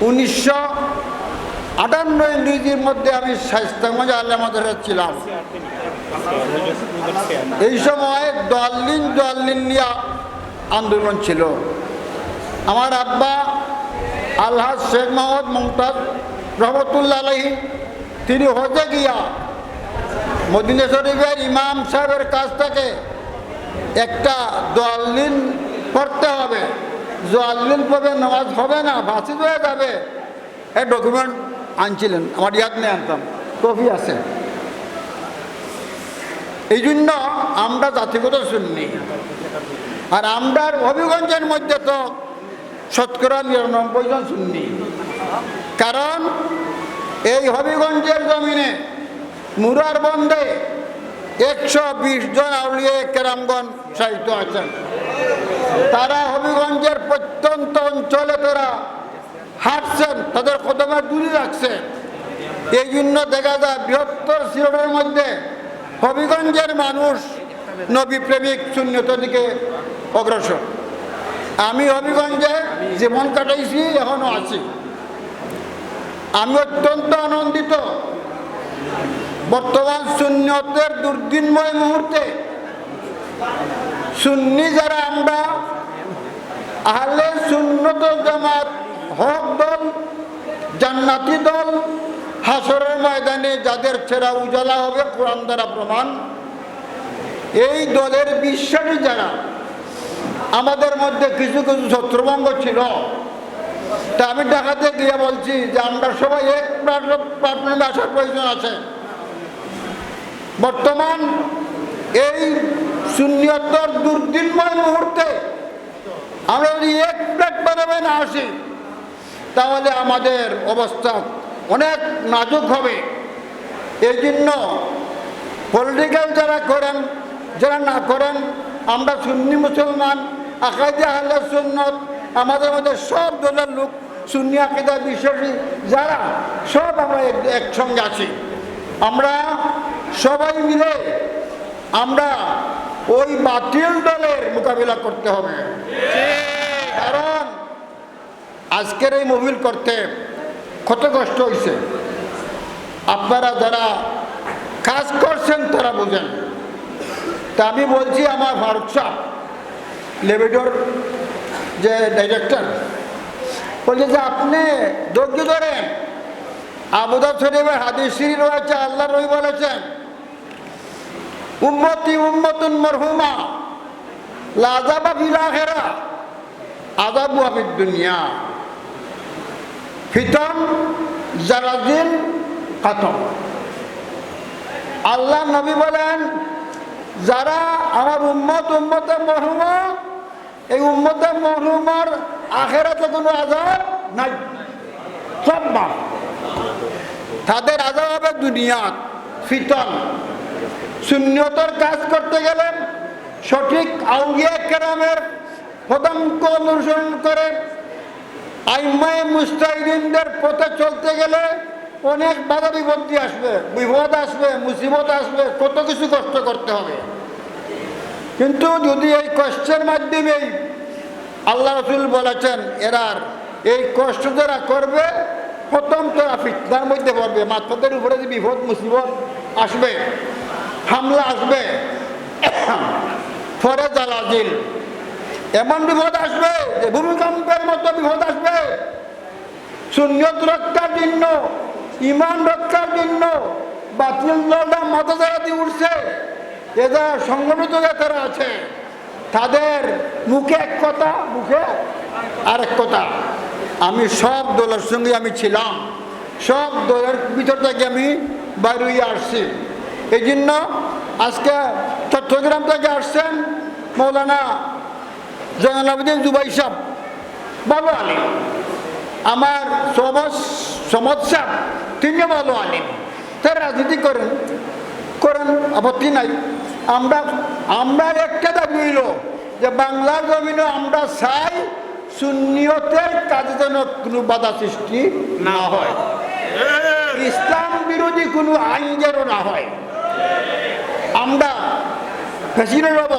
উনিশশো আটান্ন ইংরেজির মধ্যে আমি স্বাস্থ্যগঞ্জ আল্লাহ মাদ্রাসা ছিলাম। এই সময় দলিন দলিন নিয়ে আন্দোলন ছিল। আমার আব্বা আল্লাহ শেখ মোহাম্মদ মুমতাজ রহমতুল্লাহ আলহী তিনি হজে গিয়া মদিনা শরীফের ইমাম সাহেবের কাছ থেকে একটা দোয়াল্লিন করতে হবে। জোয়াল্লিন পড়বে নামাজ হবে না ফাঁসি হয়ে যাবে। এই ডকুমেন্ট আনছিলেন, আমার ইয়াদ নিয়ে আনতাম, কপি আছে। এই জন্য আমরা জাতিগত শুননি আর আমরার হবিগঞ্জের মধ্যে তো শতকরা নিরানব্বই জন শুননি কারণ এই হবিগঞ্জের জমিনে মুরার বন্ধে একশো বিশ জন আউলিয়া কেরামগণ সাহিত্য আছেন। তারা হবিগঞ্জের প্রত্যন্ত অঞ্চলে তারা হাঁটছেন, তাদের কদমে দূরে রাখছে এই জন্য দেখা যায় বৃহত্তর সিলেটের মধ্যে হবিগঞ্জের মানুষ নবী প্রেমিক শূন্যত দিকে অগ্রসর। আমি হবিগঞ্জে জীবন কাটাইছি, এখনও আছি। আমি অত্যন্ত আনন্দিত। বর্তমান শূন্যতের দুর্দিনময় মুহূর্তে সুন্নি যারা আমরা, আহলে সুন্নত জামাত, হক দল, জান্নাতি দল হাসরের ময়দানে যাদের ছেড়া উজালা হবে, কোরআন দ্বারা প্রমাণ। এই দলের বিশ্বাসী যারা, আমাদের মধ্যে কিছু কিছু ছত্রভঙ্গ ছিল, তা আমি দেখাতে গিয়ে বলছি যে আমরা সবাই এক প্রাথমিক আসার প্রয়োজন আছে। বর্তমান এই শূন্যতর দুর্দিনময় মুহূর্তে আমরা যদি এক প্লেট বানাবে না আসি, তাহলে আমাদের অবস্থা অনেক নাজুক হবে। এই জন্য পলিটিক্যাল যারা করেন, যারা না করেন, আমরা সুন্নি মুসলমান, আকাইদা আহলে সুন্নত, আমাদের মধ্যে সব দলের লোক, সুন্নি আকিদা বিশ্বাসী, যারা সব আমরা এক- একসঙ্গে আছি। আমরা সবাই মিলে আমরা ওই বাতিল দলের মোকাবিলা করতে হবে। কারণ আজকের এই মোবিল করতে কষ্ট হয়েছে আপনারা যারা কাজ করছেন তারা বোঝেন। তা আমি বলছি আমার ফারুক সাহ, লেবেডোর যে ডাইরেক্টর বলছে যে আপনি ধৈর্য ধরেন। আবুদা শরীফের হাদিস রয়েছে, আল্লাহ রবি বলেছেন উম্মতি উম্মতুন মরহুমা। লাজাবা ফিল আখেরা। আজাবু আমির দুনিয়া। ফিতন, জারাজিল খাতম আল্লাহ নবী বলেন, যারা আমার উম্মত উম্মতে মরহুমা, এই উম্মতে মরহুমার আখেরাতে কোনো আজাব নাই। সব তাদের আজাব হবে দুনিয়াত, ফিতন। শূন্যতর কাজ করতে গেলে সঠিক আউলিয়া কেরামের পদাঙ্ক অনুসরণ করে? আইমায় মুস্তাহিদিনদের পথে চলতে গেলে অনেক বাধা বিপত্তি আসবে, বিপদ আসবে, মুসিবত আসবে, কত কিছু কষ্ট করতে হবে। কিন্তু যদি এই কষ্টের মাধ্যমেই আল্লাহ রসুল বলেছেন এরার এই কষ্ট যারা করবে, প্রথম তারা ফিতনার মধ্যে পড়বে মাত্রাদের উপরে যে বিপদ, মুসিবত আসবে। হামলা আসবে। ফরে জালাজিল এমন বিপদ আসবে যে ভূমিকম্পের মতো বিপদ আসবে। শূন্যত রক্ষার জন্য, ইমান রক্ষার জন্য বাতিল দলটা মত যারা দিয়ে উঠছে। এরা সংগঠিত যারা আছে, তাদের মুখে এক কথা, মুখে আরেক কথা। আমি সব দলের সঙ্গে আমি ছিলাম। সব দলের ভিতর থেকে আমি বাইরে আসছি। এই জন্য আজকে চট্টগ্রাম থেকে আসছেন মৌলানা জয়নাল আবেদিন জুবাই সাহ ভালো আলিম আমার সমাজ সাহ তিনিও ভালো আলিম। তার রাজনীতি করেন করেন আপত্তি নাই। আমরা আমরা একটা দাবি হইল যে বাংলার জমিনে আমরা চাই শূন্যতের কাজে যেন কোনো বাধা সৃষ্টি না হয়। ইসলাম বিরোধী কোনো আইন যেন না হয়। আমরা প্রেসিডেন্ট হব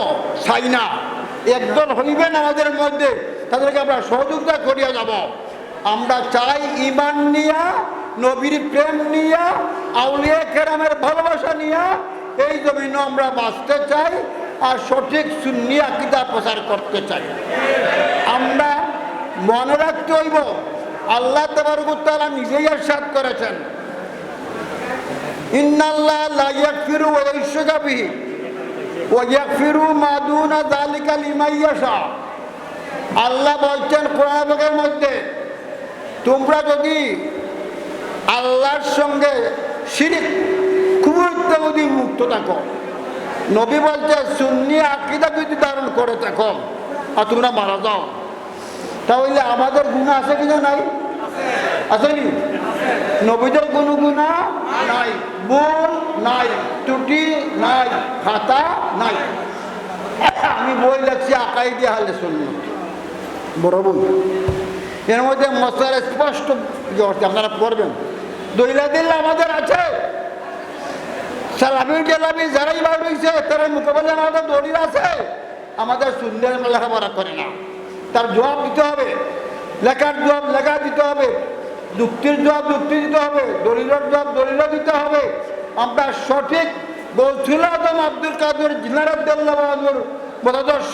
চাই না একদল হইবেন আমাদের মধ্যে, তাদেরকে আমরা সহযোগিতা করিয়া যাব। আমরা চাই ইমান নিয়া, নবীর প্রেম নিয়া, আউলিয়া কেরামের ভালোবাসা নিয়া, এই জমিন আমরা বাঁচতে চাই আর সঠিক সুন্নি আকিদা প্রচার করতে চাই। আমরা মনে রাখতে হইব, আল্লাহ তাবারকুত্তালা নিজেই এরশাদ করেছেন। আল্লাহ বলছেন কোরআন পাকের মধ্যে তোমরা যদি আল্লাহর সঙ্গে শিরিক যদি মুক্ত থাকো। নবী বলছে, সুন্নি আকিদা যদি ধারণ করে থাকো আর তোমরা মারা যাও, তাহলে আমাদের গুণা আছে কিনা নাই? আসেনি নবীদের কোনো গুণা নাই। ভুল নাই। ত্রুটি নাই খাতা নাই। আমি বই লাগছি আকাই দিয়ে হালে বড় বই। এর মধ্যে মশলার স্পষ্ট ইয়ে আপনারা পড়বেন। দইলা দিল্লা আমাদের আছে। সালামি জেলামি যারাই বার হয়েছে তারা মোকাবেলা আমাদের দলিল আছে। আমাদের সুন্দর লেখাপড়া করে না। তার জবাব দিতে হবে। লেখার জবাব লেখা দিতে হবে, যুক্তির জবাব যুক্তি দিতে হবে, দলিলের জবাব দলিল দিতে হবে। আমরা সঠিক বলছিল আদম আব্দুল কাদের জিনারুর মতাদর্শ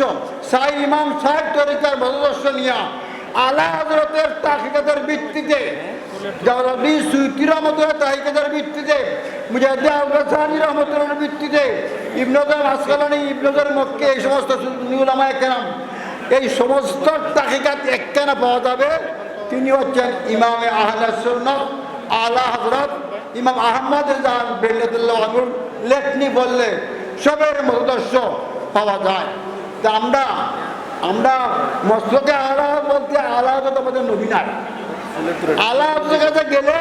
সাই ইমাম সাহেব তরিকার মতাদর্শ নিয়া আলা হজরতের তাহিকাতের ভিত্তিতে ভিত্তিতে মুজাহিদ ভিত্তিতে ইবনজর আসকালানি ইবনজর মক্কে, এই সমস্ত নিউলামা একরাম এই সমস্ত তাহিকাত একখানা পাওয়া যাবে। তিনি হচ্ছেন ইমামে আহলে সুন্নাত আলা হজরত ইমাম আহমদ রেজান বেল্লাতুল্লাহ বললে, সবের মতদর্শ পাওয়া যায়। তা আমরা আমরা মস্তকে আলা বলতে আলা হজরত আমাদের নবীনার আলা কাছে গেলে